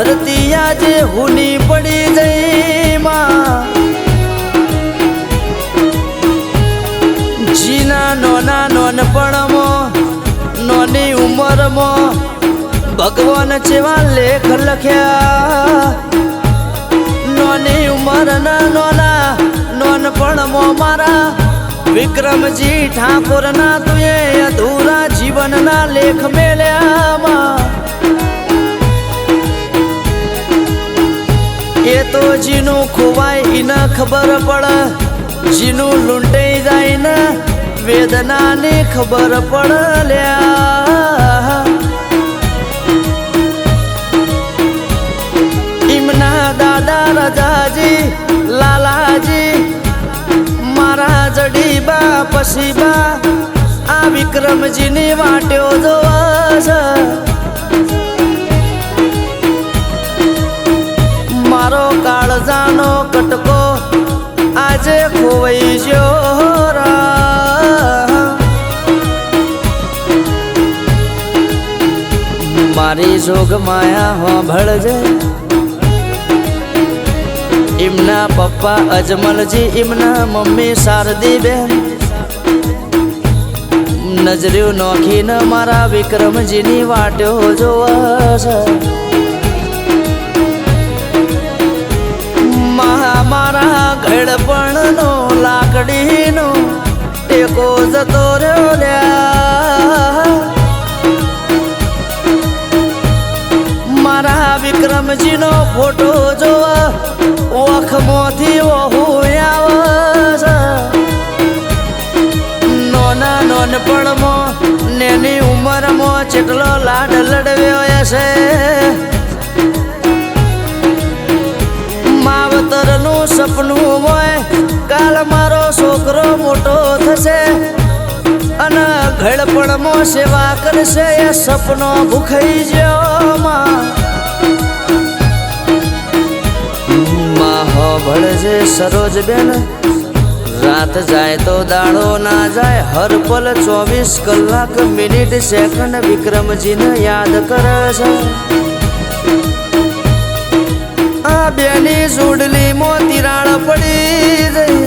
ધરતી આજે હુલી પડી ગઈ માં. જીના નોના નોનપણમાં નોની ઉંમરમાં ભગવાન જેવા લેખ લખ્યા. નોની ઉંમરના નોના નોનપણમાં મારા વિક્રમજી ઠાકોરના તુએ અધૂરા જીવનના લેખ મેલ્યામાં એ તો જીનું ખોવાય એને ખબર પડે. જીનું લૂંટાઈ જાય ને, વેદનાને ખબર પડ લ્યા. એમના દાદા રજાજી, લાલાજી, મારા જડીબા, પસીબા, આ વિક્રમજીની વાટ્યો જોવા છે. કાળજાનો કટકો, આજે ખોવાઈ ગયો મારી જોગ માયા હોંભળજે. એમના પપ્પા અજમલજી એમના મમ્મી શારદી બેન નજર્યું નોખીને મારા વિક્રમજીની વાટ્યો જોવા છે. મહા મારા ઘડપણનો, લાકડીનો ટેકો જતો રહ્યો લ્યા. મારા વિક્રમજીનો ફોટો જોવા ઓખમાંથી ઓહુ આવે છે નોના નોનપણમાં, નેની ઉંમરમાં જેટલો લાડ લડવ્યો હશે? સપનું હોય, કાલ મારો છોકરો મોટો થશે. અને ઘડપણમાં સેવા કરશે, એ સપનો ભૂખાઈ ગયો માં સરોજ બેન રાત જાય તો દાડો ના જાય, હર પલ ચોવીસ કલાક મિનિટ સેકન્ડ વિક્રમજીને યાદ કરે છે. આ બેની જોડલી મોતી રાણ પડી જઈ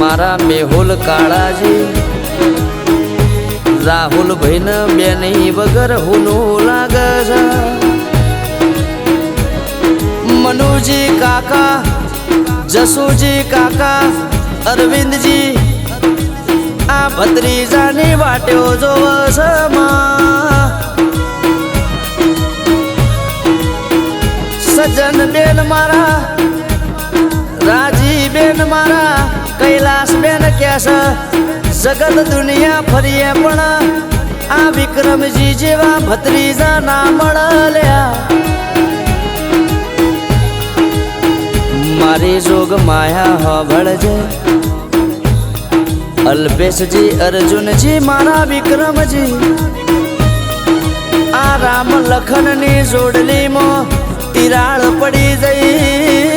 મારા મેહુલ કાળાજી રાહુલ ભાઈને બેની વગર હુનું લાગે છે. મનુજી કાકા, જસુજી કાકા, અરવિંદજી, આ ભત્રીજાની વાટ્યો જોવો છે જગત દુનિયા ફરીએ પણ આ વિક્રમજી જેવા ભત્રીજા ના મળ્યા મારી જોગ માયા હોભળજે અલ્પેશજી, અર્જુનજી, મારા વિક્રમજી. આ રામ લખનની જોડલીમાં તિરાળ પડી જઈ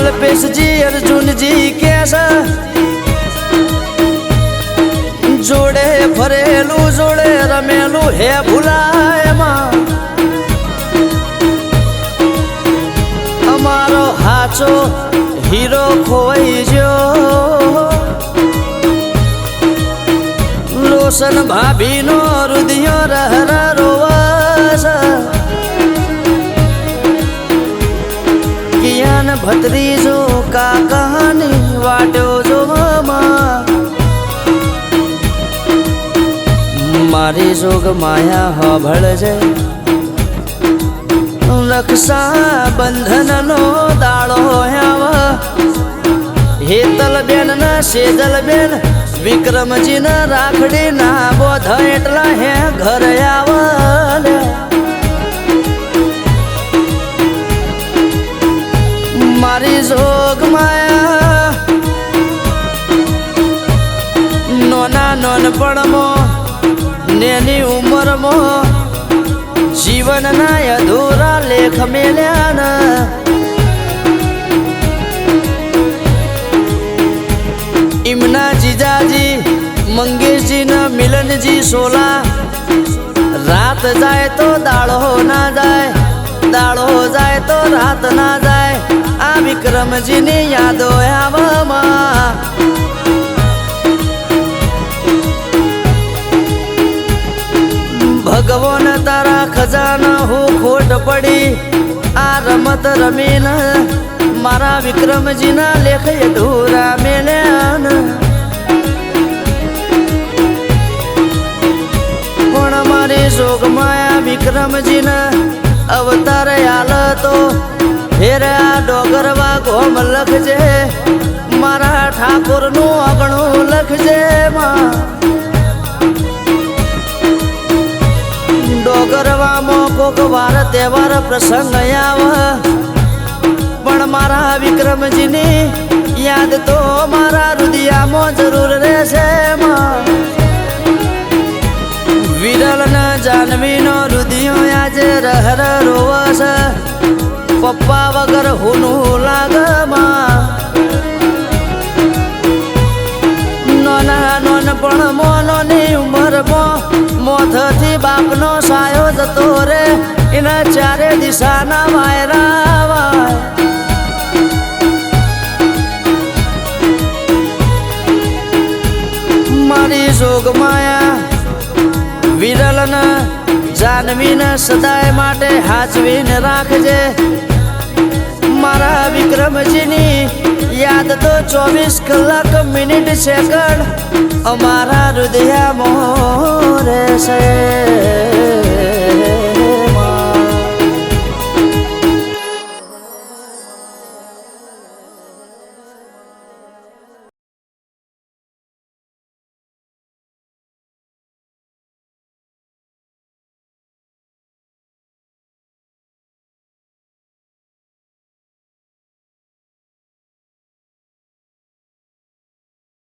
અલ્પેશજી અર્જુનજી કે છે જોડે ફરેલું જોડે રમેલું હે ભૂલાયમાં અમારો હાચો હીરો ખોવાઈ ગયો રોશન ભાભીનો રુધિયો રહર ભત્રીજો કાકાની વાટ્યો જોવામાં મારી જોગ માયા હભળજે રક્ષા બંધનનો દાળો હ્યાવ હેતલ બેન ના સેજલ બેન વિક્રમજી ના રાખડી ના બોધ એટલા હે ઘર આવલ મારી જોગ માયા. નોના નોનપણમાં, નેની ઉંમરમાં, જીવનના અધૂરા લેખ મેલ્યા ઇમના જીજાજી, મંગેશજીના મિલનજી સોલા. રાત જાય તો દાળો ના જાય દાળો જાય તો રાત ના વિક્રમજીની યાદો આવવામાં ભગવાન તારા ખજાના હું ખોટ પડી. આ રમત રમીને મારા વિક્રમજીના લેખ અધૂરા મેલ્યા લખજે, મારા ઠાકોરનું અગણું લખજે માં. ડોગરવામાં કોક વાર તહેવાર પ્રસંગ આવ, પણ મારા વિક્રમજીની યાદ તો મારા રુદિયામાં જરૂર રહેશે માં. વિરલ ન જાનવીનો રુદિયો આજે રહર રોવસ પપ્પા વગર હુનું લાગમાં. નોના નોન પણ મોનોની ઉંમરમાં મોથથી બાપનો સાયો જતો રે, એના ચારે દિશાના વાયરા વાય. મારી જોગ માયા, વિરલન જાનવીને સદાય માટે હાચવીને રાખજે. મારા વિક્રમજીની યાદ તો ચોવીસ કલાક મિનિટ સેકન્ડ અમારા હૃદયમાં રહેશે.